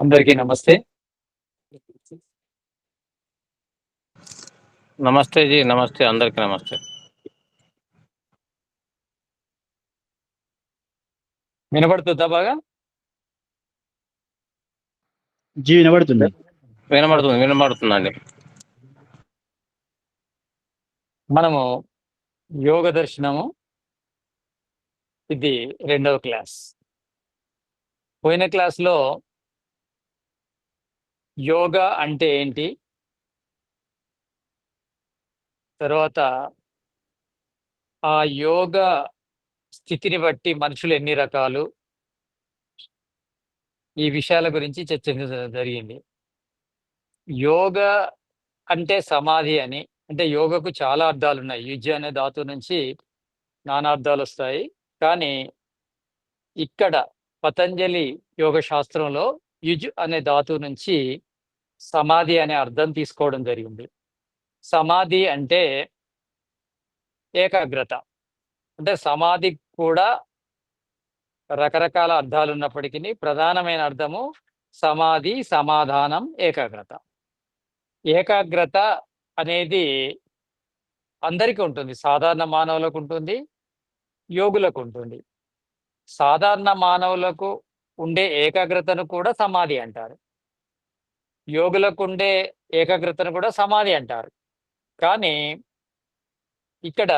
అందరికీ నమస్తే. నమస్తే జీ నమస్తే అందరికి నమస్తే. వినపడుతుందా బాగా? జీ వినబడుతుంది. వినబడుతుంది వినబడుతుందండి. మనము యోగ దర్శనము ఇది రెండవ క్లాస్. పోయిన క్లాస్లో యోగా అంటే ఏంటి? తర్వాత ఆ యోగ స్థితిని బట్టి మనుషులు ఎన్ని రకాలు? ఈ విషయాల గురించి చర్చించడం జరిగింది. యోగ అంటే సమాధి అని అంటే యోగకు చాలా అర్థాలు ఉన్నాయి యుజ్ అనే ధాతు నుంచి నానా అర్థాలు వస్తాయి. కానీ ఇక్కడ పతంజలి యోగ శాస్త్రంలో యుజ్ అనే ధాతు నుంచి సమాధి అనే అర్థం తీసుకోవడం జరిగింది. సమాధి అంటే ఏకాగ్రత. అంటే సమాధి కూడా రకరకాల అర్థాలు ఉన్నప్పటికీ ప్రధానమైన అర్థము సమాధి సమాధానం ఏకాగ్రత. ఏకాగ్రత అనేది అందరికీ ఉంటుంది. సాధారణ మానవులకు ఉంటుంది యోగులకు ఉంటుంది. సాధారణ మానవులకు ఉండే ఏకాగ్రతను కూడా సమాధి అంటారు. యోగులకు ఉండే ఏకాగ్రతను కూడా సమాధి అంటారు. కానీ ఇక్కడ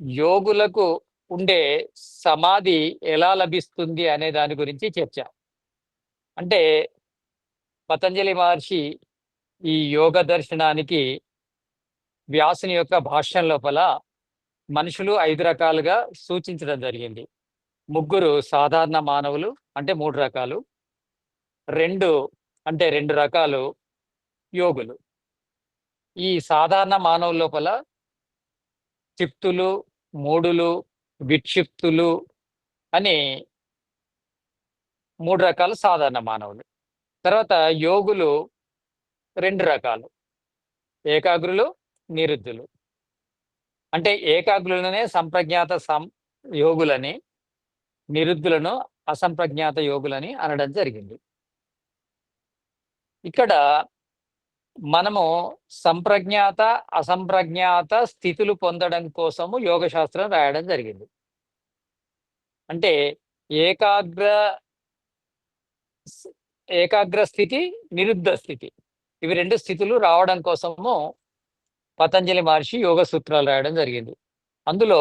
యోగులకు ఉండే సమాధి ఎలా లభిస్తుంది అనే దాని గురించి చర్చ. అంటే పతంజలి మహర్షి ఈ యోగ దర్శనానికి వ్యాసుని యొక్క భాష్యం లోపల మనుషులు ఐదు రకాలుగా సూచించడం జరిగింది. ముగ్గురు సాధారణ మానవులు అంటే మూడు రకాలు. రెండు అంటే రెండు రకాలు యోగులు. ఈ సాధారణ మానవు లోపల చిప్తులు మూడులు విక్షిప్తులు అని మూడు రకాలు సాధారణ మానవులు. తర్వాత యోగులు రెండు రకాలు. ఏకాగ్రులు నిరుద్ధులు. అంటే ఏకాగ్రులనే సంప్రజ్ఞాత సం యోగులని నిరుద్ధులను అసంప్రజ్ఞాత యోగులని అనడం జరిగింది. ఇక్కడ మనము సంప్రజ్ఞాత అసంప్రజ్ఞాత స్థితులు పొందడం కోసము యోగ శాస్త్రం రాయడం జరిగింది. అంటే ఏకాగ్ర ఏకాగ్ర స్థితి నిరుద్ధ స్థితి. ఇవి రెండు స్థితులు రావడం కోసము పతంజలి మహర్షి యోగ సూత్రాలు రాయడం జరిగింది. అందులో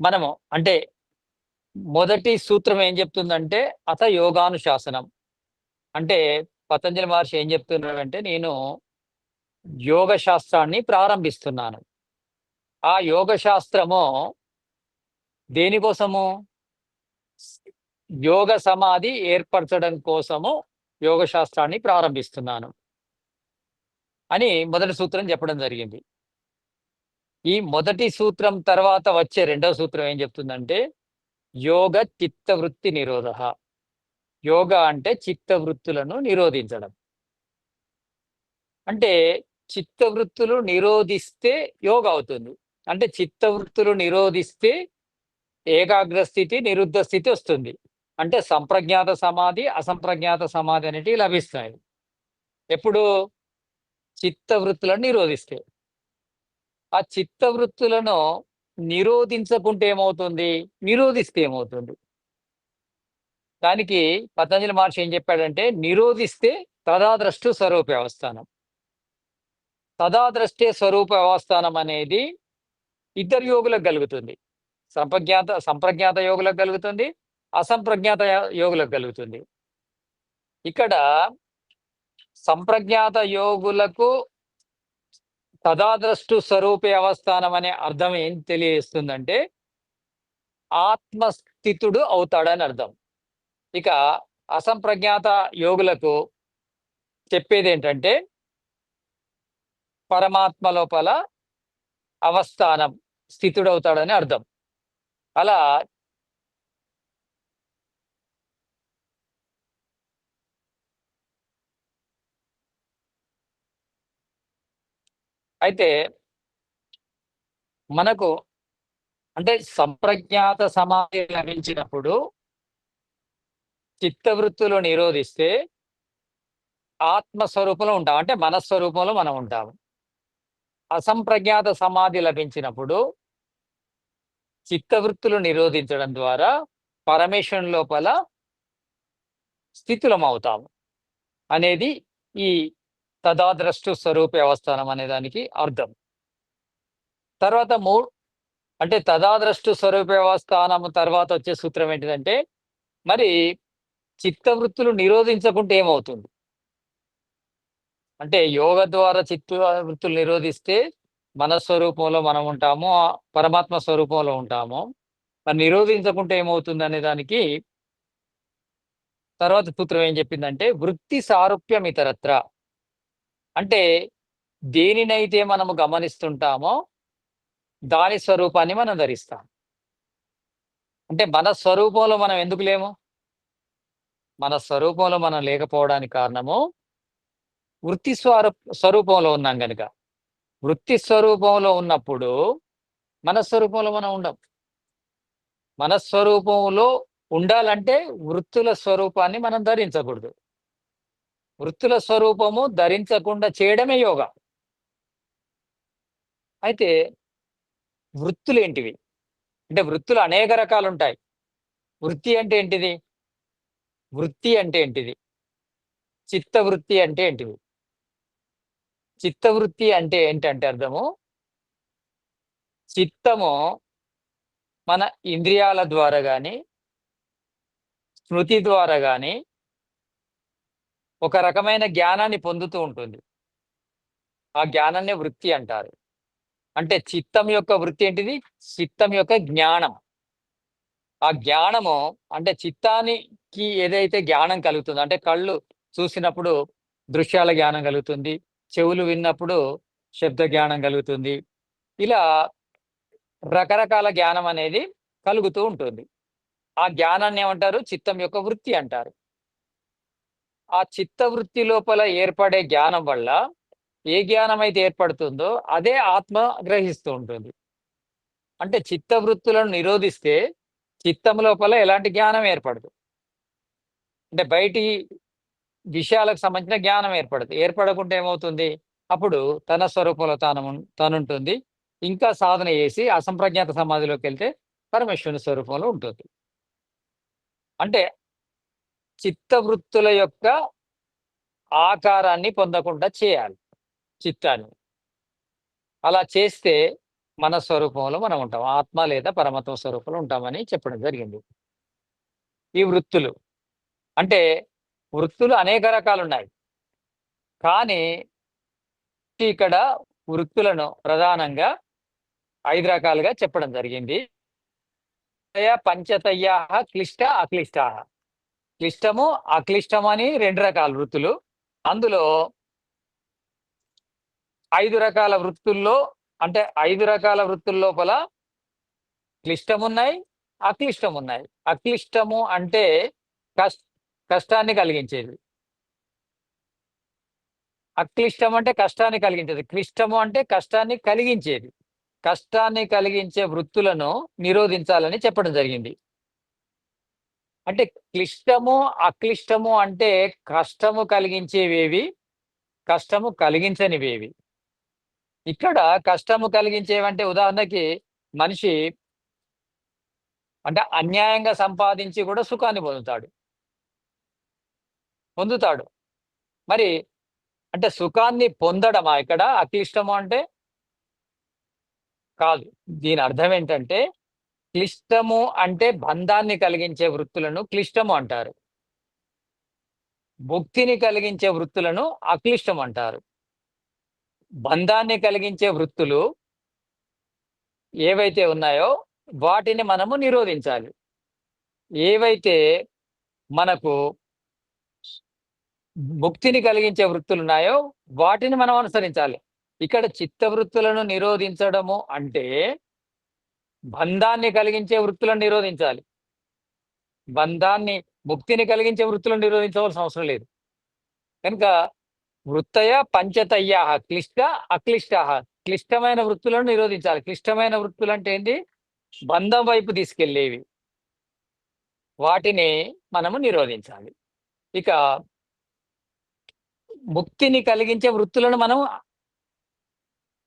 మనము అంటే మొదటి సూత్రం ఏం చెప్తుందంటే అత యోగానుశాసనం. అంటే పతంజలి మహర్షి ఏం చెప్తున్నాడంటే నేను యోగ శాస్త్రాన్ని ప్రారంభిస్తున్నాను. ఆ యోగ శాస్త్రము దేనికోసము యోగ సమాధి ఏర్పరచడం కోసము యోగ శాస్త్రాన్ని ప్రారంభిస్తున్నాను అని మొదటి సూత్రం చెప్పడం జరిగింది. ఈ మొదటి సూత్రం తర్వాత వచ్చే రెండవ సూత్రం ఏం చెప్తుందంటే యోగ చిత్తవృత్తి నిరోధ. యోగ అంటే చిత్త వృత్తులను నిరోధించడం. అంటే చిత్త వృత్తులు నిరోధిస్తే యోగ అవుతుంది. అంటే చిత్త వృత్తులు నిరోధిస్తే ఏకాగ్ర స్థితి నిరుద్ధ స్థితి వస్తుంది. అంటే సంప్రజ్ఞాత సమాధి అసంప్రజ్ఞాత సమాధి అనేటివి లభిస్తాయి. ఎప్పుడు? చిత్తవృత్తులను నిరోధిస్తే. ఆ చిత్త వృత్తులను నిరోధించకుంటే ఏమవుతుంది? నిరోధిస్తే ఏమవుతుంది? దానికి పతంజలి మహర్షి ఏం చెప్పాడంటే నిరోధిస్తే తదాద్రష్టు స్వరూప అవస్థానం తదాద్రష్టే స్వరూప అవస్థానం అనేది ఇద్దరు యోగులకు కలుగుతుంది. సంప్రజ్ఞాత సంప్రజ్ఞాత యోగులకు కలుగుతుంది అసంప్రజ్ఞాత యోగులకు కలుగుతుంది. ఇక్కడ సంప్రజ్ఞాత యోగులకు తదాద్రష్టు స్వరూపే అవస్థానం అనే అర్థం ఏం తెలియజేస్తుందంటే ఆత్మస్థితుడు అవుతాడని అర్థం. ఇక అసంప్రజ్ఞాత యోగులకు చెప్పేది ఏంటంటే పరమాత్మ లోపల అవస్థానం స్థితుడవుతాడని అర్థం. అలా అయితే మనకు అంటే సంప్రజ్ఞాత సమాధి లభించినప్పుడు చిత్తవృత్తులు నిరోధిస్తే ఆత్మస్వరూపంలో ఉంటాం. అంటే మనస్వరూపంలో మనం ఉంటాము. అసంప్రజ్ఞాత సమాధి లభించినప్పుడు చిత్తవృత్తులు నిరోధించడం ద్వారా పరమేశ్వరుని లోపల స్థితులం అవుతాము. అనేది ఈ తదాద్రష్టు స్వరూప అవస్థానం అనే దానికి అర్థం. తర్వాత మూ అంటే తదాద్రష్టు స్వరూప వ్యవస్థానం తర్వాత వచ్చే సూత్రం ఏంటిదంటే మరి చిత్తవృత్తులు నిరోధించకుంటే ఏమవుతుంది? అంటే యోగ ద్వారా చిత్త వృత్తులు నిరోధిస్తే మన స్వరూపంలో మనం ఉంటాము పరమాత్మ స్వరూపంలో ఉంటాము. మరి నిరోధించకుంటే ఏమవుతుంది అనే దానికి తర్వాత సూత్రం ఏం చెప్పిందంటే వృత్తి సారూప్యం ఇతరత్ర. అంటే దేనినైతే మనము గమనిస్తుంటామో దాని స్వరూపాన్ని మనం ధరిస్తాం. అంటే మన స్వరూపంలో మనం ఎందుకు లేము? మన స్వరూపంలో మనం లేకపోవడానికి కారణము వృత్తి స్వరూ స్వరూపంలో ఉన్నాం కనుక వృత్తి స్వరూపంలో ఉన్నప్పుడు మన స్వరూపంలో మనం ఉండం. మన స్వరూపంలో ఉండాలంటే వృత్తుల స్వరూపాన్ని మనం ధరించకూడదు. వృత్తుల స్వరూపము ధరించకుండా చేయడమే యోగా. అయితే వృత్తులు ఏంటివి అంటే వృత్తులు అనేక రకాలు ఉంటాయి వృత్తి అంటే ఏంటిది? వృత్తి అంటే ఏంటిది? చిత్తవృత్తి అంటే ఏంటిది? చిత్తవృత్తి అంటే ఏంటంటే అర్థము? చిత్తము మన ఇంద్రియాల ద్వారా కానీ స్మృతి ద్వారా కానీ ఒక రకమైన జ్ఞానాన్ని పొందుతూ ఉంటుంది. ఆ జ్ఞానాన్ని వృత్తి అంటారు. అంటే చిత్తం యొక్క వృత్తి ఏంటిది? చిత్తం యొక్క జ్ఞానం. ఆ జ్ఞానము అంటే చిత్తానికి ఏదైతే జ్ఞానం కలుగుతుందో అంటే కళ్ళు చూసినప్పుడు దృశ్యాల జ్ఞానం కలుగుతుంది చెవులు విన్నప్పుడు శబ్ద జ్ఞానం కలుగుతుంది. ఇలా రకరకాల జ్ఞానం అనేది కలుగుతూ ఉంటుంది. ఆ జ్ఞానాన్ని ఏమంటారు? చిత్తం యొక్క వృత్తి అంటారు. ఆ చిత్త వృత్తి లోపల ఏర్పడే జ్ఞానం వల్ల ఏ జ్ఞానం అయితే ఏర్పడుతుందో అదే ఆత్మ గ్రహిస్తూ ఉంటుంది. అంటే చిత్త వృత్తులను నిరోధిస్తే చిత్తం లోపల ఎలాంటి జ్ఞానం ఏర్పడదు. అంటే బయటి విషయాలకు సంబంధించిన జ్ఞానం ఏర్పడదు. ఏర్పడకుండా ఏమవుతుంది? అప్పుడు తన స్వరూపంలో తాను తనుంటుంది. ఇంకా సాధన చేసి అసంప్రజ్ఞాత సమాధిలోకి వెళ్తే పరమేశ్వరుని స్వరూపంలో ఉంటుంది. అంటే చిత్తవృత్తుల యొక్క ఆకారాన్ని పొందకుండా చేయాలి. చిత్తాన్ని. అలా చేస్తే మన స్వరూపంలో మనం ఉంటాం. ఆత్మ లేదా పరమత్వ స్వరూపంలో ఉంటామని చెప్పడం జరిగింది. ఈ వృత్తులు అంటే వృత్తులు అనేక రకాలు ఉన్నాయి కానీ ఇక్కడ వృత్తులను ప్రధానంగా ఐదు రకాలుగా చెప్పడం జరిగింది. పంచతయ్యా క్లిష్ట అక్లిష్ట క్లిష్టము అక్లిష్టం అని రెండు రకాల వృత్తులు. అందులో ఐదు రకాల వృత్తుల్లో అంటే ఐదు రకాల వృత్తుల లోపల క్లిష్టమున్నాయి అక్లిష్టం ఉన్నాయి అక్లిష్టము అంటే కష్ కష్టాన్ని కలిగించేది. అక్లిష్టం అంటే కష్టాన్ని కలిగించేది. క్లిష్టము అంటే కష్టాన్ని కలిగించేది. కష్టాన్ని కలిగించే వృత్తులను నిరోధించాలని చెప్పడం జరిగింది. అంటే క్లిష్టము అక్లిష్టము అంటే కష్టము కలిగించేవేవి కష్టము కలిగించనివేవి. ఇక్కడ కష్టము కలిగించేవంటే ఉదాహరణకి మనిషి అంటే అన్యాయంగా సంపాదించి కూడా సుఖాన్ని పొందుతాడు. పొందుతాడు. మరి అంటే సుఖాన్ని పొందడమా ఇక్కడ? అక్లిష్టము అంటే కాదు. దీని అర్థం ఏంటంటే క్లిష్టము అంటే బంధాన్ని కలిగించే వృత్తులను క్లిష్టము అంటారు. భుక్తిని కలిగించే వృత్తులను అక్లిష్టం అంటారు. బంధాన్ని కలిగించే వృత్తులు ఏవైతే ఉన్నాయో వాటిని మనము నిరోధించాలి. ఏవైతే మనకు ముక్తిని కలిగించే వృత్తులు ఉన్నాయో వాటిని మనం అనుసరించాలి. ఇక్కడ చిత్త వృత్తులను నిరోధించడము అంటే బంధాన్ని కలిగించే వృత్తులను నిరోధించాలి. బంధాన్ని ముక్తిని కలిగించే వృత్తులను నిరోధించవలసిన అవసరం లేదు. కనుక వృత్తయ పంచతయ్యా క్లిష్ట అక్లిష్ట క్లిష్టమైన వృత్తులను నిరోధించాలి. క్లిష్టమైన వృత్తులు అంటే ఏంటి బంధం వైపు తీసుకెళ్ళేవి. వాటిని మనము నిరోధించాలి. ఇక ముక్తిని కలిగించే వృత్తులను మనం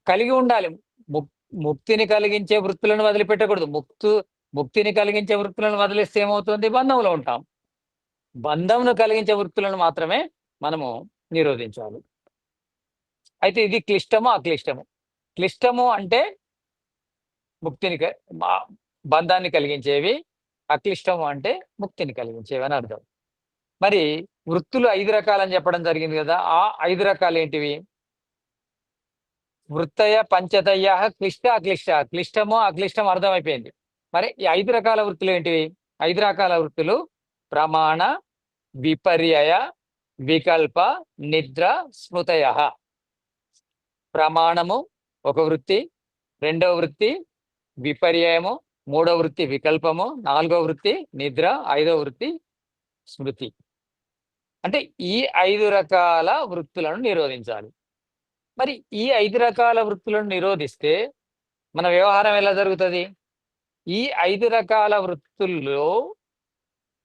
కలిగి ఉండాలి. ముక్- ముక్తిని కలిగించే వృత్తులను వదిలిపెట్టకూడదు. ముక్తు ముక్తిని కలిగించే వృత్తులను వదిలేస్తే ఏమవుతుంది? బంధంలో ఉంటాం. బంధంను కలిగించే వృత్తులను మాత్రమే మనము నిరోధించాలి. అయితే ఇది క్లిష్టము అక్లిష్టము. క్లిష్టము అంటే ముక్తిని బంధాన్ని కలిగించేవి అక్లిష్టము అంటే ముక్తిని కలిగించేవి అని అర్థం. మరి వృత్తులు ఐదు రకాలని చెప్పడం జరిగింది కదా ఆ ఐదు రకాలు ఏంటివి? వృత్తయ పంచతయ క్లిష్ట అక్లిష్ట. క్లిష్టము అక్లిష్టం అర్థమైపోయింది. మరి ఈ ఐదు రకాల వృత్తులు ఏంటివి? ఐదు రకాల వృత్తులు ప్రమాణ విపర్యయ వికల్ప నిద్ర స్మృతయ. ప్రమాణము ఒక వృత్తి రెండవ వృత్తి విపర్యయము మూడవ వృత్తి వికల్పము నాలుగవ వృత్తి నిద్ర ఐదవ వృత్తి స్మృతి. అంటే ఈ ఐదు రకాల వృత్తులను నిరోధించాలి. మరి ఈ ఐదు రకాల వృత్తులను నిరోధిస్తే మన వ్యవహారం ఎలా జరుగుతుంది? ఈ ఐదు రకాల వృత్తుల్లో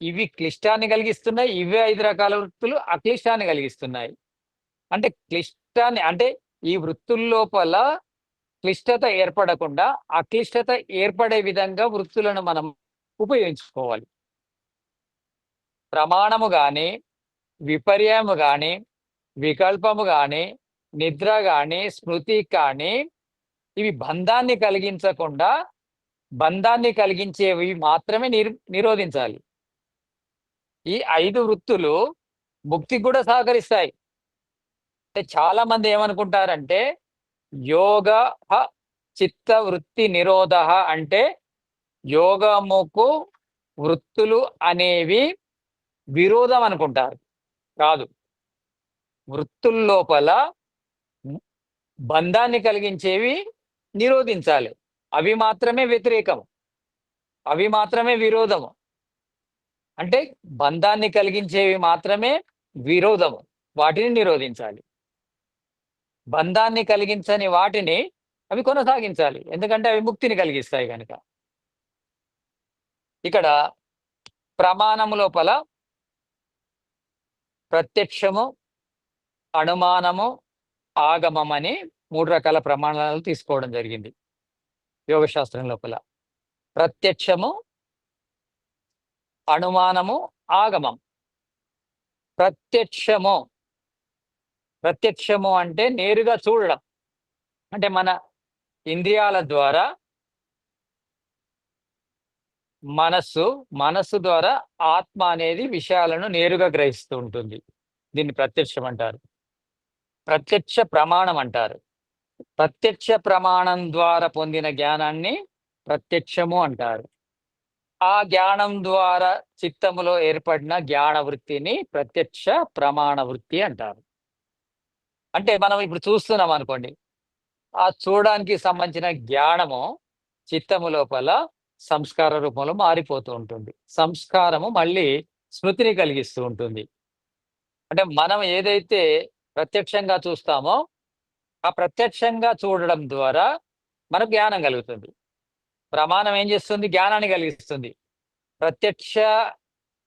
ఇవి క్లిష్టాన్ని కలిగిస్తున్నాయి ఇవే ఐదు రకాల వృత్తులు అక్లిష్టాన్ని కలిగిస్తున్నాయి. అంటే క్లిష్టాన్ని అంటే ఈ వృత్తుల లోపల క్లిష్టత ఏర్పడకుండా అక్లిష్టత ఏర్పడే విధంగా వృత్తులను మనం ఉపయోగించుకోవాలి. ప్రమాణము కానీ విపర్యము కానీ వికల్పము కానీ నిద్ర కానీ స్మృతి కానీ ఇవి బంధాన్ని కలిగించకుండా బంధాన్ని కలిగించేవి మాత్రమే నిర్ నిరోధించాలి. ఈ ఐదు వృత్తులు ముక్తికి కూడా సహకరిస్తాయి. అంటే చాలా మంది ఏమనుకుంటారంటే యోగ చిత్త వృత్తి నిరోధ అంటే యోగముకు వృత్తులు అనేవి విరోధం అనుకుంటారు. కాదు. వృత్తుల లోపల బంధాన్ని కలిగించేవి నిరోధించాలి. అవి మాత్రమే వ్యతిరేకము. అవి మాత్రమే విరోధము. అంటే బంధాన్ని కలిగించేవి మాత్రమే విరోధము వాటిని నిరోధించాలి. బంధాన్ని కలిగించని వాటిని అవి కొనసాగించాలి ఎందుకంటే అవి ముక్తిని కలిగిస్తాయి కనుక. ఇక్కడ ప్రమాణము లోపల ప్రత్యక్షము అనుమానము ఆగమం అని మూడు రకాల ప్రమాణాలు తీసుకోవడం జరిగింది. యోగశాస్త్రం లోపల. ప్రత్యక్షము అనుమానము ఆగమం. ప్రత్యక్షము. ప్రత్యక్షము అంటే నేరుగా చూడడం. అంటే మన ఇంద్రియాల ద్వారా మనస్సు మనస్సు ద్వారా ఆత్మ అనేది విషయాలను నేరుగా గ్రహిస్తూ ఉంటుంది. దీన్ని ప్రత్యక్షం అంటారు. ప్రత్యక్ష ప్రమాణం అంటారు. ప్రత్యక్ష ప్రమాణం ద్వారా పొందిన జ్ఞానాన్ని ప్రత్యక్షము అంటారు. ఆ జ్ఞానం ద్వారా చిత్తములో ఏర్పడిన జ్ఞాన వృత్తిని ప్రత్యక్ష ప్రమాణ వృత్తి అంటారు. అంటే మనం ఇప్పుడు చూస్తున్నాం అనుకోండి ఆ చూడడానికి సంబంధించిన జ్ఞానము చిత్తము లోపల సంస్కార రూపంలో మారిపోతూ ఉంటుంది. సంస్కారము మళ్ళీ స్మృతిని కలిగిస్తూ ఉంటుంది. అంటే మనం ఏదైతే ప్రత్యక్షంగా చూస్తామో ఆ ప్రత్యక్షంగా చూడడం ద్వారా మనకు జ్ఞానం కలుగుతుంది. ప్రమాణం ఏం చేస్తుంది? జ్ఞానాన్ని కలిగిస్తుంది. ప్రత్యక్ష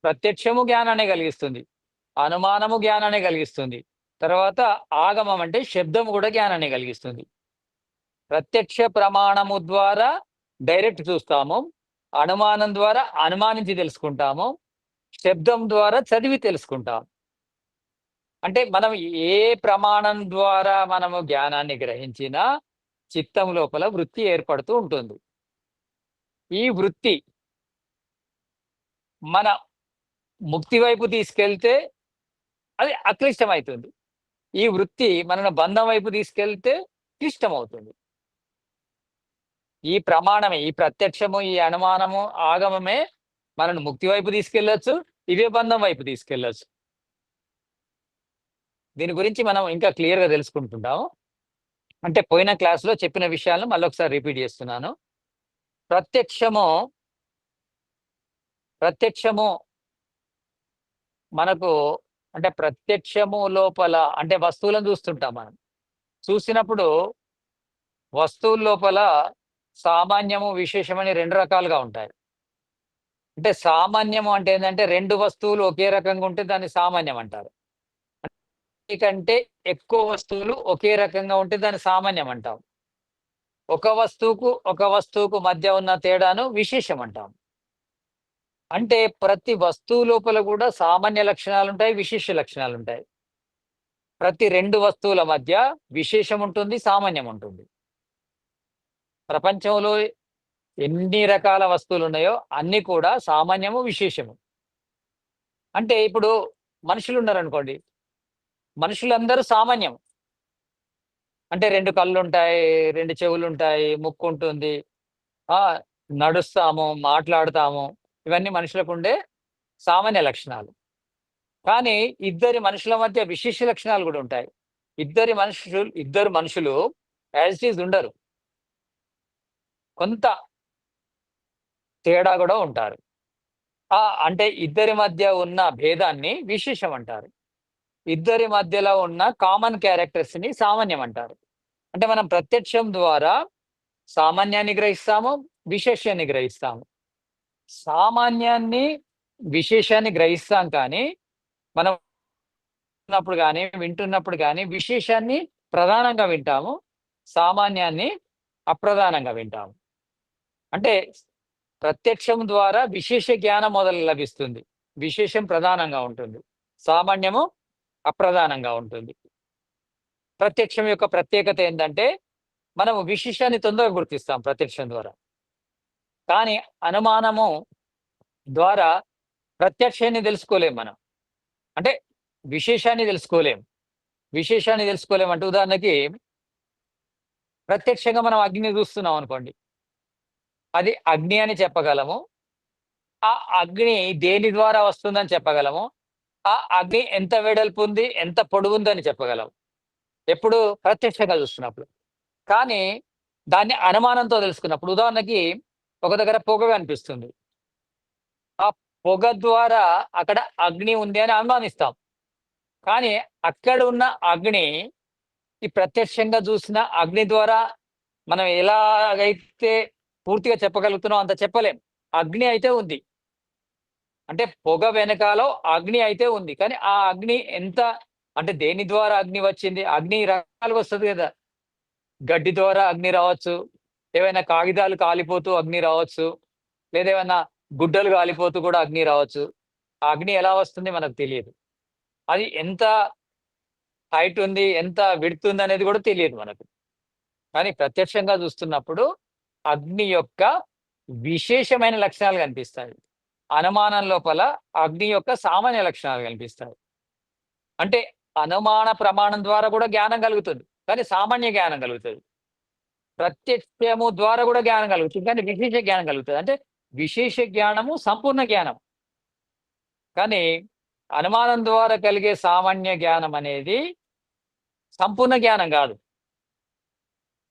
ప్రత్యక్షము జ్ఞానాన్ని కలిగిస్తుంది. అనుమానము జ్ఞానాన్ని కలిగిస్తుంది. తర్వాత ఆగమం అంటే శబ్దము కూడా జ్ఞానాన్ని కలిగిస్తుంది. ప్రత్యక్ష ప్రమాణము ద్వారా డైరెక్ట్ చూస్తాము. అనుమానం ద్వారా అనుమానించి తెలుసుకుంటాము. శబ్దం ద్వారా చదివి తెలుసుకుంటాం అంటే మనం ఏ ప్రమాణం ద్వారా మనము జ్ఞానాన్ని గ్రహించినా చిత్తం లోపల వృత్తి ఏర్పడుతూ ఉంటుంది. ఈ వృత్తి మన ముక్తి వైపు తీసుకెళ్తే అది అక్లిష్టమవుతుంది ఈ వృత్తి మనను బంధం వైపు తీసుకెళ్తే క్లిష్టం అవుతుంది ఈ ప్రమాణమే ఈ ప్రత్యక్షము ఈ అనుమానము ఆగమమే మనను ముక్తి వైపు తీసుకెళ్ళొచ్చు ఇవే బంధం వైపు తీసుకెళ్ళొచ్చు. దీని గురించి మనం ఇంకా క్లియర్గా తెలుసుకుంటున్నాము. అంటే పోయిన క్లాస్లో చెప్పిన విషయాలను మళ్ళీ ఒకసారి రిపీట్ చేస్తున్నాను. ప్రత్యక్షము ప్రత్యక్షము మనకు అంటే ప్రత్యక్షము లోపల అంటే వస్తువులను చూస్తుంటాం మనం. చూసినప్పుడు వస్తువుల లోపల సామాన్యము విశేషమని రెండు రకాలుగా ఉంటాయి. అంటే సామాన్యము అంటే ఏంటంటే రెండు వస్తువులు ఒకే రకంగా ఉంటే దాన్ని సామాన్యం అంటారు. కంటే ఎక్కువ వస్తువులు ఒకే రకంగా ఉంటే దాన్ని సామాన్యం అంటాం. ఒక వస్తువుకు ఒక వస్తువుకు మధ్య ఉన్న తేడాను విశేషం అంటాం అంటే ప్రతి వస్తువు లోపల కూడా సామాన్య లక్షణాలు ఉంటాయి విశేష లక్షణాలు ఉంటాయి ప్రతి రెండు వస్తువుల మధ్య విశేషం ఉంటుంది సామాన్యం ఉంటుంది ప్రపంచంలో ఎన్ని రకాల వస్తువులు ఉన్నాయో అన్ని కూడా సామాన్యము విశేషము. అంటే ఇప్పుడు మనుషులు ఉన్నారనుకోండి మనుషులందరూ సామాన్యం. అంటే రెండు కళ్ళు ఉంటాయి రెండు చెవులు ఉంటాయి ముక్కు ఉంటుంది ఆ నడుస్తాము మాట్లాడతాము. ఇవన్నీ మనుషులకు ఉండే సామాన్య లక్షణాలు. కానీ ఇద్దరి మనుషుల మధ్య విశేష లక్షణాలు కూడా ఉంటాయి. ఇద్దరి మనుషులు ఇద్దరు మనుషులు యాజ్ ఈజ్ ఉండరు. కొంత తేడా కూడా ఉంటారు. ఆ అంటే ఇద్దరి మధ్య ఉన్న భేదాన్ని విశేషం అంటారు. ఇద్దరి మధ్యలో ఉన్న కామన్ క్యారెక్టర్స్ని సామాన్యం అంటారు. అంటే మనం ప్రత్యక్షం ద్వారా సామాన్యాన్ని గ్రహిస్తాము విశేషాన్ని గ్రహిస్తాము. సామాన్యాన్ని విశేషాన్ని గ్రహిస్తాం కానీ మనం కానీ వింటున్నప్పుడు కానీ విశేషాన్ని ప్రధానంగా వింటాము సామాన్యాన్ని అప్రధానంగా వింటాము. అంటే ప్రత్యక్షం ద్వారా విశేష జ్ఞానం మొదలు లభిస్తుంది. విశేషం ప్రధానంగా ఉంటుంది. సామాన్యము అప్రధానంగా ఉంటుంది. ప్రత్యక్షం యొక్క ప్రత్యేకత ఏంటంటే మనము విశేషాన్ని తొందరగా గుర్తిస్తాం ప్రత్యక్షం ద్వారా. కానీ అనుమానము ద్వారా ప్రత్యక్షాన్ని తెలుసుకోలేం మనం. అంటే విశేషాన్ని తెలుసుకోలేం. విశేషాన్ని తెలుసుకోలేం అంటే ఉదాహరణకి ప్రత్యక్షంగా మనం అగ్ని చూస్తున్నాం అనుకోండి. అది అగ్ని అని చెప్పగలము. ఆ అగ్ని దేని ద్వారా వస్తుందని చెప్పగలము? ఆ అగ్ని ఎంత వెడల్పు ఉంది ఎంత పొడవు అని చెప్పగలం. ఎప్పుడు? ప్రత్యక్షంగా చూస్తున్నప్పుడు. కానీ దాన్ని అనుమానంతో తెలుసుకున్నప్పుడు. ఉదాహరణకి ఒక దగ్గర పొగ కనిపిస్తుంది. ఆ పొగ ద్వారా అక్కడ అగ్ని ఉంది అని అనుమానిస్తాం. కానీ అక్కడ ఉన్న అగ్ని ఈ ప్రత్యక్షంగా చూసిన అగ్ని ద్వారా మనం ఎలాగైతే పూర్తిగా చెప్పగలుగుతున్నాం అంత చెప్పలేం. అగ్ని అయితే ఉంది. అంటే పొగ వెనకాలో అగ్ని అయితే ఉంది. కానీ ఆ అగ్ని ఎంత అంటే దేని ద్వారా అగ్ని వచ్చింది? అగ్ని రకాలుగా వస్తుంది కదా. గడ్డి ద్వారా అగ్ని రావచ్చు. ఏవైనా కాగితాలు కాలిపోతూ అగ్ని రావచ్చు. లేదా ఏమైనా గుడ్డలు కాలిపోతూ కూడా అగ్ని రావచ్చు. ఆ అగ్ని ఎలా వస్తుంది మనకు తెలియదు. అది ఎంత హైట్ ఉంది ఎంత విడుతుంది అనేది కూడా తెలియదు మనకు. కానీ ప్రత్యక్షంగా చూస్తున్నప్పుడు అగ్ని యొక్క విశేషమైన లక్షణాలు కనిపిస్తాయి. అనుమానం లోపల అగ్ని యొక్క సామాన్య లక్షణాలు కనిపిస్తాయి. అంటే అనుమాన ప్రమాణం ద్వారా కూడా జ్ఞానం కలుగుతుంది. కానీ సామాన్య జ్ఞానం కలుగుతుంది. ప్రత్యక్షము ద్వారా కూడా జ్ఞానం కలుగుతుంది. కానీ విశేష జ్ఞానం కలుగుతుంది. అంటే విశేష జ్ఞానము సంపూర్ణ జ్ఞానం. కానీ అనుమానం ద్వారా కలిగే సామాన్య జ్ఞానం అనేది సంపూర్ణ జ్ఞానం కాదు.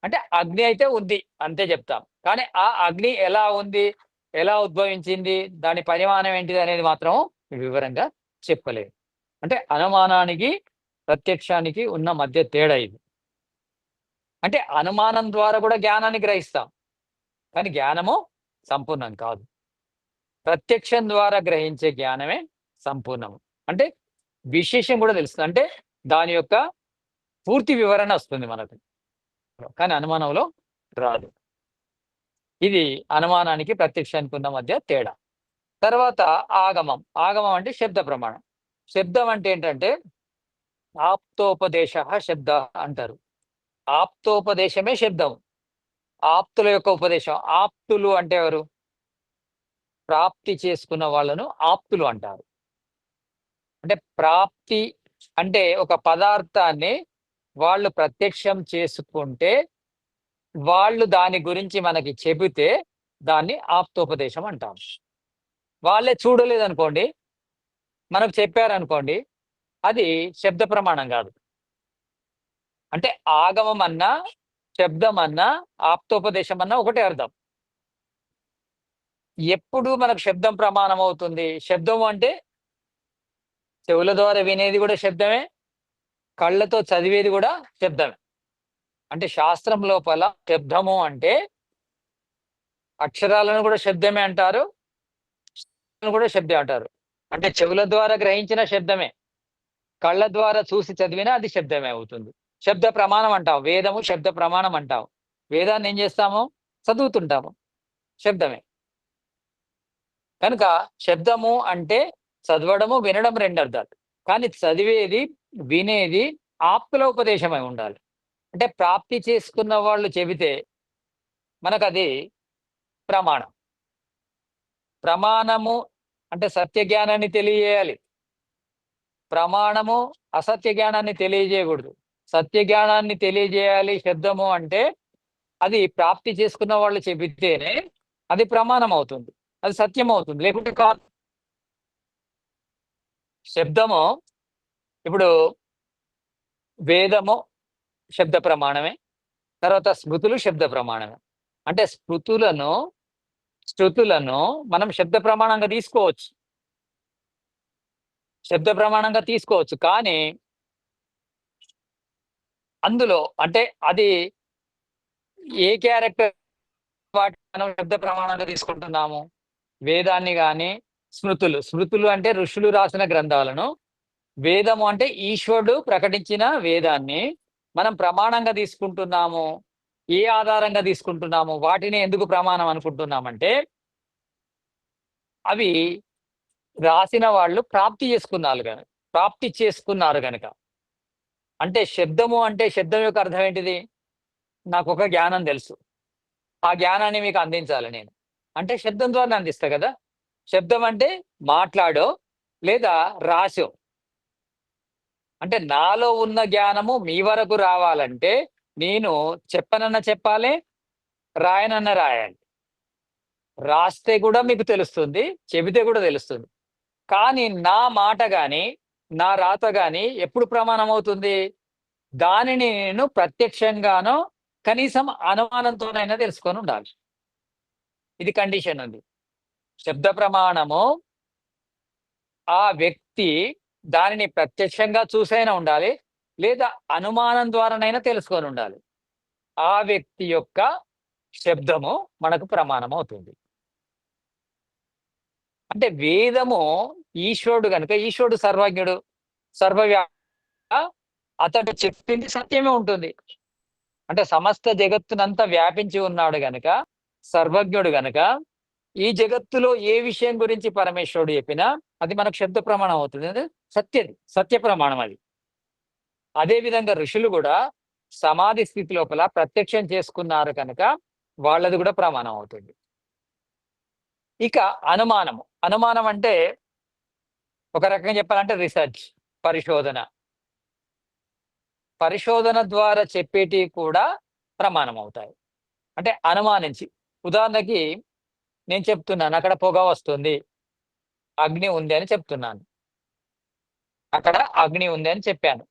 అంటే అగ్ని అయితే ఉంది అంతే చెప్తాం. కానీ ఆ అగ్ని ఎలా ఉంది? ఎలా ఉద్భవించింది దాని పరిమాణం ఏంటిది అనేది మాత్రం వివరంగా చెప్పలేదు. అంటే అనుమానానికి ప్రత్యక్షానికి ఉన్న మధ్య తేడా ఇది. అంటే అనుమానం ద్వారా కూడా జ్ఞానాన్ని గ్రహిస్తాం. కానీ జ్ఞానము సంపూర్ణం కాదు. ప్రత్యక్షం ద్వారా గ్రహించే జ్ఞానమే సంపూర్ణము. అంటే విశేషం కూడా తెలుస్తుంది. అంటే దాని యొక్క పూర్తి వివరణ వస్తుంది మనకు. కానీ అనుమానంలో రాదు. ఇది అనుమానానికి ప్రత్యక్షానికి ఉన్న మధ్య తేడా. తర్వాత ఆగమం. ఆగమం అంటే శబ్ద ప్రమాణం. శబ్దం అంటే ఏంటంటే ఆప్తోపదేశ శబ్ద అంటారు. ఆప్తోపదేశమే శబ్దం. ఆప్తుల యొక్క ఉపదేశం. ఆప్తులు అంటే ఎవరు? ప్రాప్తి చేసుకున్న వాళ్ళను ఆప్తులు అంటారు. అంటే ప్రాప్తి అంటే ఒక పదార్థాన్ని వాళ్ళు ప్రత్యక్షం చేసుకుంటే వాళ్ళు దాని గురించి మనకి చెబితే దాన్ని ఆప్తోపదేశం అంటాం. వాళ్ళే చూడలేదు అనుకోండి మనకు చెప్పారనుకోండి అది శబ్ద ప్రమాణం కాదు. అంటే ఆగమం అన్నా శబ్దం అన్నా ఆప్తోపదేశం అన్నా ఒకటే అర్థం. ఎప్పుడు మనకు శబ్దం ప్రమాణం అవుతుంది? శబ్దం అంటే చెవుల ద్వారా వినేది కూడా శబ్దమే కళ్ళతో చదివేది కూడా శబ్దమే. అంటే శాస్త్రం లోపల శబ్దము అంటే అక్షరాలను కూడా శబ్దమే అంటారు కూడా శబ్దం అంటారు. అంటే చెవుల ద్వారా గ్రహించిన శబ్దమే. కళ్ళ ద్వారా చూసి చదివినా అది శబ్దమే అవుతుంది. శబ్ద ప్రమాణం అంటాం వేదము శబ్ద ప్రమాణం అంటాం. వేదాన్ని ఏం చేస్తాము? చదువుతుంటాము. శబ్దమే. కనుక శబ్దము అంటే చదవడము వినడం రెండు అర్థాలు. కానీ చదివేది వినేది ఆప్తుల ఉపదేశమై ఉండాలి. అంటే ప్రాప్తి చేసుకున్న వాళ్ళు చెబితే మనకు అది ప్రమాణం. ప్రమాణము అంటే సత్య జ్ఞానాన్ని తెలియజేయాలి. ప్రమాణము అసత్య జ్ఞానాన్ని తెలియజేయకూడదు. సత్య జ్ఞానాన్ని తెలియజేయాలి శబ్దము అంటే అది ప్రాప్తి చేసుకున్న వాళ్ళు చెబితేనే అది ప్రమాణం అవుతుంది అది సత్యం అవుతుంది లేకుంటే కాదు. శబ్దము ఇప్పుడు వేదము శబ్ద ప్రమాణమే తర్వాత స్మృతులు శబ్ద ప్రమాణమే. అంటే స్మృతులను శృతులను మనం శబ్ద ప్రమాణంగా తీసుకోవచ్చు. శబ్ద ప్రమాణంగా తీసుకోవచ్చు. కానీ అందులో అంటే అది ఏ క్యారెక్టర్ వాటి మనం శబ్ద ప్రమాణంగా తీసుకుంటున్నాము? వేదాన్ని కానీ స్మృతులు. స్మృతులు అంటే ఋషులు రాసిన గ్రంథాలను. వేదము అంటే ఈశ్వరుడు ప్రకటించిన వేదాన్ని మనం ప్రమాణంగా తీసుకుంటున్నాము ఏ ఆధారంగా తీసుకుంటున్నాము వాటిని ఎందుకు ప్రమాణం అనుకుంటున్నామంటే అవి రాసిన వాళ్ళు ప్రాప్తి చేసుకున్నారు కనుక ప్రాప్తి చేసుకున్నారు కనుక అంటే శబ్దము అంటే శబ్దం యొక్క అర్థం ఏంటిది? నాకు ఒక జ్ఞానం తెలుసు. ఆ జ్ఞానాన్ని మీకు అందించాలి నేను. అంటే శబ్దం ద్వారా అందిస్తా కదా? శబ్దం అంటే మాట్లాడో లేదా రాసో. అంటే నాలో ఉన్న జ్ఞానము మీ వరకు రావాలంటే నేను చెప్పనన్న చెప్పాలి రాయనన్న రాయాలి. రాస్తే కూడా మీకు తెలుస్తుంది చెబితే కూడా తెలుస్తుంది. కానీ నా మాట కానీ నా రాత కానీ ఎప్పుడు ప్రమాణం అవుతుంది? దానిని నేను ప్రత్యక్షంగానో కనీసం అనుమానంతోనైనా తెలుసుకొని ఉండాలి. ఇది కండిషన్ ఉంది. శబ్ద ప్రమాణము ఆ వ్యక్తి దానిని ప్రత్యక్షంగా చూసైనా ఉండాలి లేదా అనుమానం ద్వారానైనా తెలుసుకొని ఉండాలి. ఆ వ్యక్తి యొక్క శబ్దము మనకు ప్రమాణం అవుతుంది అంటే వేదము ఈశ్వరుడు కనుక ఈశ్వరుడు సర్వజ్ఞుడు సర్వవ్యా అతడు చెప్పింది సత్యమే ఉంటుంది. అంటే సమస్త జగత్తునంతా వ్యాపించి ఉన్నాడు గనక సర్వజ్ఞుడు గనక ఈ జగత్తులో ఏ విషయం గురించి పరమేశ్వరుడు చెప్పినా అది మనకు శబ్ద ప్రమాణం అవుతుంది సత్యది సత్య ప్రమాణం అది. అదే విధంగా ఋషులు కూడా సమాధి స్థితి లోపల ప్రత్యక్షం చేసుకున్నారు కనుక వాళ్ళది కూడా ప్రమాణం అవుతుంది. ఇక అనుమానము. అనుమానం అంటే ఒక రకంగా చెప్పాలంటే రీసెర్చ్ పరిశోధన. పరిశోధన ద్వారా చెప్పేటివి కూడా ప్రమాణం అవుతాయి. అంటే అనుమానించి. ఉదాహరణకి నేను చెప్తున్నాను అక్కడ పొగ వస్తుంది అగ్ని ఉంది అని చెప్తున్నాను. అక్కడ అగ్ని ఉంది అని చెప్పాను.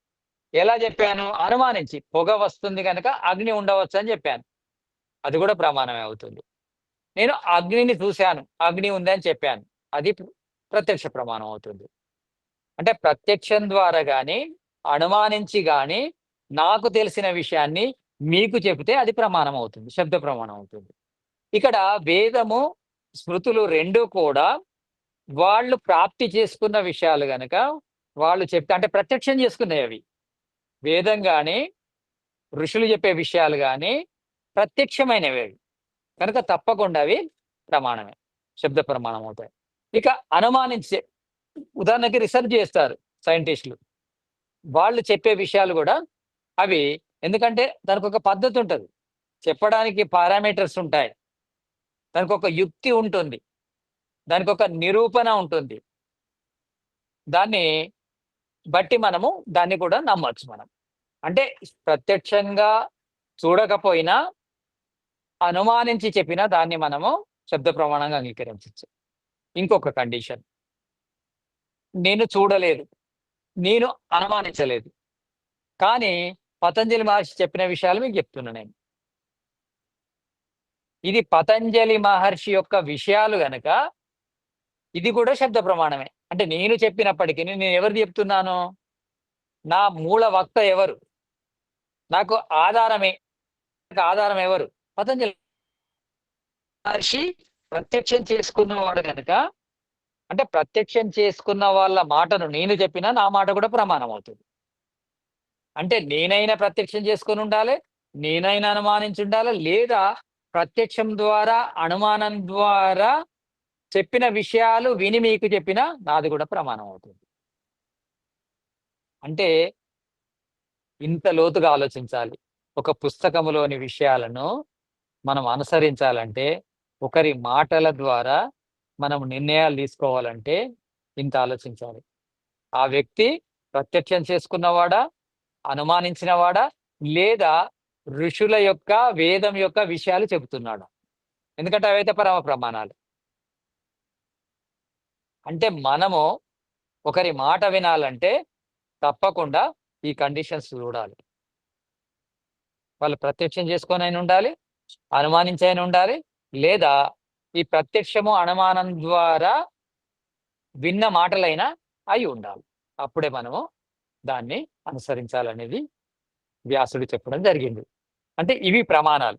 ఎలా చెప్పాను? అనుమానించి. పొగ వస్తుంది కనుక అగ్ని ఉండవచ్చు అని చెప్పాను. అది కూడా ప్రమాణమే అవుతుంది. నేను అగ్నిని చూశాను. అగ్ని ఉంది అని చెప్పాను. అది ప్రత్యక్ష ప్రమాణం అవుతుంది. అంటే ప్రత్యక్షం ద్వారా కానీ అనుమానించి కానీ నాకు తెలిసిన విషయాన్ని మీకు చెబితే అది ప్రమాణం అవుతుంది. శబ్ద ప్రమాణం అవుతుంది. ఇక్కడ వేదము స్మృతులు రెండు కూడా వాళ్ళు ప్రాప్తి చేసుకున్న విషయాలు గనక వాళ్ళు చెప్తే అంటే ప్రత్యక్షం చేసుకున్నాయి అవి. వేదం కానీ ఋషులు చెప్పే విషయాలు కానీ ప్రత్యక్షమైనవి అవి. కనుక తప్పకుండా అవి ప్రమాణమే శబ్ద ప్రమాణం అవుతాయి. ఇక అనుమానించే ఉదాహరణకి రీసెర్చ్ చేస్తారు సైంటిస్టులు. వాళ్ళు చెప్పే విషయాలు కూడా అవి ఎందుకంటే దానికి ఒక పద్ధతి ఉంటుంది. చెప్పడానికి పారామీటర్స్ ఉంటాయి. దానికి ఒక యుక్తి ఉంటుంది. దానికి ఒక నిరూపణ ఉంటుంది. దాన్ని బట్టి మనము దాన్ని కూడా నమ్మచ్చు మనం. అంటే ప్రత్యక్షంగా చూడకపోయినా అనుమానించి చెప్పిన దాన్ని మనము శబ్ద ప్రమాణంగా అంగీకరించవచ్చు ఇంకొక కండిషన్. నేను చూడలేదు. నేను అనుమానించలేదు. కానీ పతంజలి మహర్షి చెప్పిన విషయాలు మీకు చెప్తున్నా నేను. ఇది పతంజలి మహర్షి యొక్క విషయాలు గనక ఇది కూడా శబ్ద ప్రమాణమే. అంటే నేను చెప్పినప్పటికీ నేను ఎవరు చెప్తున్నాను? నా మూల వక్త ఎవరు? నాకు ఆధారమే నాకు ఆధారం ఎవరు? పతంజలి మహర్షి ప్రత్యక్షం చేసుకున్నవాడు కనుక అంటే ప్రత్యక్షం చేసుకున్న వాళ్ళ మాటను నేను చెప్పినా నా మాట కూడా ప్రమాణం అవుతుంది. అంటే నేనైనా ప్రత్యక్షం చేసుకుని ఉండాలి నేనైనా అనుమానించి ఉండాలి లేదా ప్రత్యక్షం ద్వారా అనుమానం ద్వారా చెప్పిన విషయాలు విని మీకు చెప్పిన నాది కూడా ప్రమాణం అవుతుంది. అంటే ఇంత లోతుగా ఆలోచించాలి. ఒక పుస్తకములోని విషయాలను మనం అనుసరించాలంటే ఒకరి మాటల ద్వారా మనం నిర్ణయాలు తీసుకోవాలంటే ఇంత ఆలోచించాలి. ఆ వ్యక్తి ప్రత్యక్షం చేసుకున్నవాడా? అనుమానించినవాడా? లేదా ఋషుల యొక్క వేదం యొక్క విషయాలు చెబుతున్నాడా? ఎందుకంటే అవైతే పరమ ప్రమాణాలు. అంటే మనము ఒకరి మాట వినాలంటే తప్పకుండా ఈ కండిషన్స్ చూడాలి. వాళ్ళు ప్రత్యక్షం చేసుకొని అయిన ఉండాలి అనుమానించి ఉండాలి లేదా ఈ ప్రత్యక్షము అనుమానం ద్వారా విన్న మాటలైనా అయి ఉండాలి. అప్పుడే మనము దాన్ని అనుసరించాలనేది వ్యాసుడు చెప్పడం జరిగింది. అంటే ఇవి ప్రమాణాలు.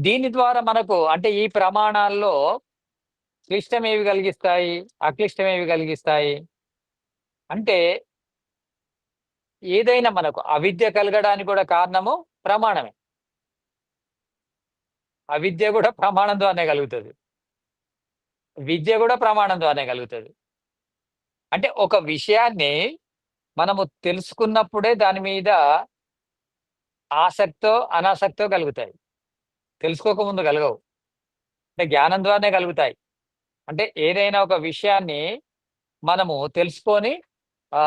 దీని ద్వారా మనకు అంటే ఈ ప్రమాణాల్లో క్లిష్టం ఏవి కలిగిస్తాయి అక్లిష్టం ఏవి కలిగిస్తాయి? అంటే ఏదైనా మనకు అవిద్య కలగడానికి కూడా కారణము ప్రమాణమే. అవిద్య కూడా ప్రమాణం ద్వారానే కలుగుతుంది. విద్య కూడా ప్రమాణం ద్వారానే కలుగుతుంది. అంటే ఒక విషయాన్ని మనము తెలుసుకున్నప్పుడే దాని మీద ఆసక్తో అనాసక్తో కలుగుతాయి. తెలుసుకోకముందు కలగవు. అంటే జ్ఞానం ద్వారానే కలుగుతాయి. అంటే ఏదైనా ఒక విషయాన్ని మనము తెలుసుకొని ఆ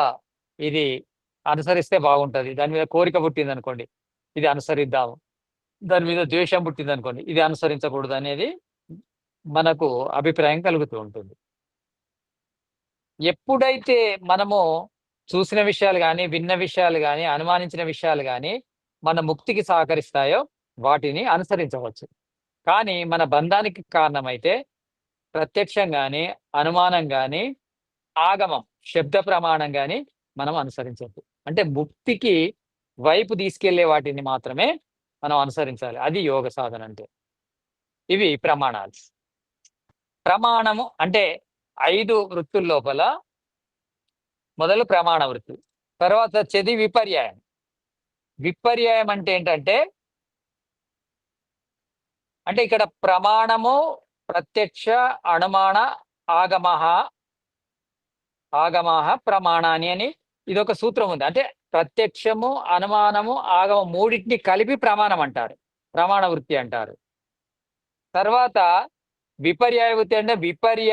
ఇది అనుసరిస్తే బాగుంటుంది. దాని మీద కోరిక పుట్టింది అనుకోండి ఇది అనుసరిద్దాము. దాని మీద ద్వేషం పుట్టింది అనుకోండి ఇది అనుసరించకూడదు అనేది మనకు అభిప్రాయం కలుగుతూ ఉంటుంది. ఎప్పుడైతే మనము చూసిన విషయాలు కానీ విన్న విషయాలు కానీ అనుమానించిన విషయాలు కానీ మన ముక్తికి సహకరిస్తాయో వాటిని అనుసరించవచ్చు. కానీ మన బంధానికి కారణమైతే ప్రత్యక్షం కానీ అనుమానం కానీ ఆగమం శబ్ద ప్రమాణం కానీ మనం అనుసరించద్దు. అంటే ముక్తికి వైపు తీసుకెళ్ళే వాటిని మాత్రమే మనం అనుసరించాలి. అది యోగ సాధన అంటే ఇవి ప్రమాణాలు. ప్రమాణము అంటే ఐదు వృత్తుల లోపల మొదలు ప్రమాణ వృత్తి తర్వాత వచ్చేది విపర్యాయం. విపర్యాయం అంటే ఏంటంటే అంటే ఇక్కడ ప్రమాణము ప్రత్యక్ష అనుమాన ఆగమహ ఆగమహ ప్రమాణాన్ని అని ఇది ఒక సూత్రం ఉంది. అంటే ప్రత్యక్షము అనుమానము ఆగమ మూడింటిని కలిపి ప్రమాణం అంటారు. ప్రమాణ వృత్తి అంటారు. తర్వాత విపర్యాయ వృత్తి అంటే విపర్య